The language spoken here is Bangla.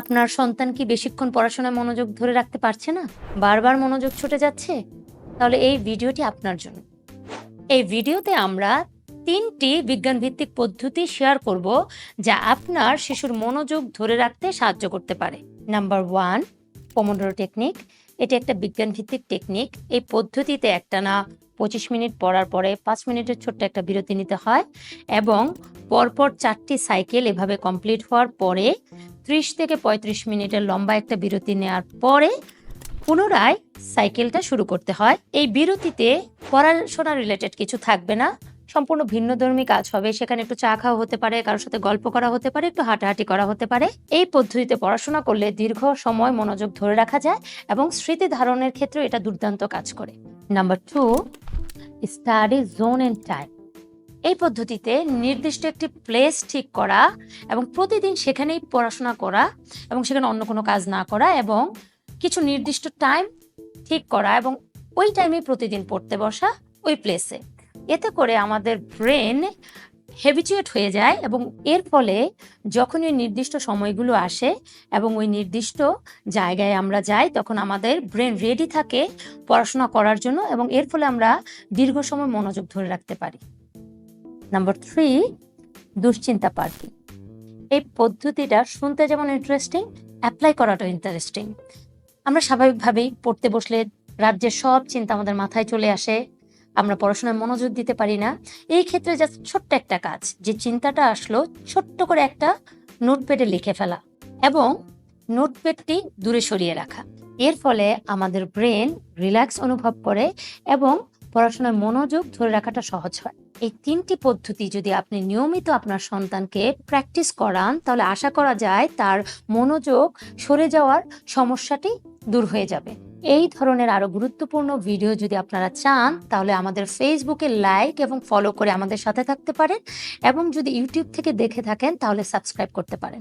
আপনার সন্তান কি বেশিক্ষণ পড়াশোনায় মনোযোগ ধরে রাখতে পারছে না? বারবার মনোযোগ ছুটে যাচ্ছে? তাহলে এই ভিডিওটি আপনার জন্য। এই ভিডিওতে আমরা তিনটি বিজ্ঞানভিত্তিক পদ্ধতি শেয়ার করব যা আপনার শিশুর মনোযোগ ধরে রাখতে সাহায্য করতে পারে। নাম্বার ওয়ান পোমোডোরো টেকনিক এটি একটা বিজ্ঞানভিত্তিক টেকনিক এই পদ্ধতিতে একটানা পঁচিশ মিনিট পড়ার পরে পাঁচ মিনিটের ছোট্ট একটা বিরতি নিতে হয় এবং পরপর চারটি সাইকেল এভাবে কমপ্লিট হওয়ার পরে ত্রিশ থেকে পঁয়ত্রিশ মিনিটের লম্বা একটা বিরতি নেওয়ার পরে পুনরায় সাইকেলটা শুরু করতে হয়। এই বিরতিতে পড়াশোনা রিলেটেড কিছু থাকবে না। সম্পূর্ণ ভিন্নধর্মী কাজ হবে। সেখানে একটু চা খাওয়া হতে পারে, কারোর সাথে গল্প করা হতে পারে, একটু হাঁটাহাঁটি করা হতে পারে। এই পদ্ধতিতে পড়াশোনা করলে দীর্ঘ সময় মনোযোগ ধরে রাখা যায় এবং স্মৃতি ধারণের ক্ষেত্রে এটা দুর্দান্ত কাজ করে। Number two study zone and time এই পদ্ধতিতে নির্দিষ্ট একটি প্লেস ঠিক করা এবং প্রতিদিন সেখানেই পড়াশোনা করা এবং সেখানে অন্য কোনো কাজ না করা এবং কিছু নির্দিষ্ট টাইম ঠিক করা এবং ওই টাইমে প্রতিদিন পড়তে বসা ওই প্লেসে এতে করে আমাদের ব্রেন হেবিচুয়েট হয়ে যায় এবং এর ফলে যখন ওই নির্দিষ্ট সময়গুলো আসে এবং ওই নির্দিষ্ট জায়গায় আমরা যাই, তখন আমাদের ব্রেন রেডি থাকে পড়াশোনা করার জন্য এবং এর ফলে আমরা দীর্ঘ সময় মনোযোগ ধরে রাখতে পারি। নাম্বার থ্রি দুশ্চিন্তা পার্টি। এই পদ্ধতিটা শুনতে যেমন ইন্টারেস্টিং অ্যাপ্লাই করাটাও ইন্টারেস্টিং আমরা স্বাভাবিকভাবেই পড়তে বসলে রাজ্যের সব চিন্তা আমাদের মাথায় চলে আসে, আমরা পড়াশোনায় মনোযোগ দিতে পারি না। এই ক্ষেত্রে জাস্ট ছোট্ট একটা কাজ, যে চিন্তাটা আসলো, ছোট্ট করে একটা নোটপ্যাডে লিখে ফেলা এবং নোটপ্যাডটি দূরে সরিয়ে রাখা। এর ফলে আমাদের ব্রেন রিল্যাক্স অনুভব করে এবং পড়াশোনায় মনোযোগ ধরে রাখাটা সহজ হয়। এই তিনটি পদ্ধতি যদি আপনি নিয়মিত আপনার সন্তানকে প্র্যাকটিস করান, তাহলে আশা করা যায় তার মনোযোগ সরে যাওয়ার সমস্যাটি দূর হয়ে যাবে। এই ধরনের আরও গুরুত্বপূর্ণ ভিডিও যদি আপনারা চান, তাহলে আমাদের ফেসবুকে লাইক এবং ফলো করে আমাদের সাথে থাকতে পারেন এবং যদি ইউটিউব থেকে দেখে থাকেন, তাহলে সাবস্ক্রাইব করতে পারেন।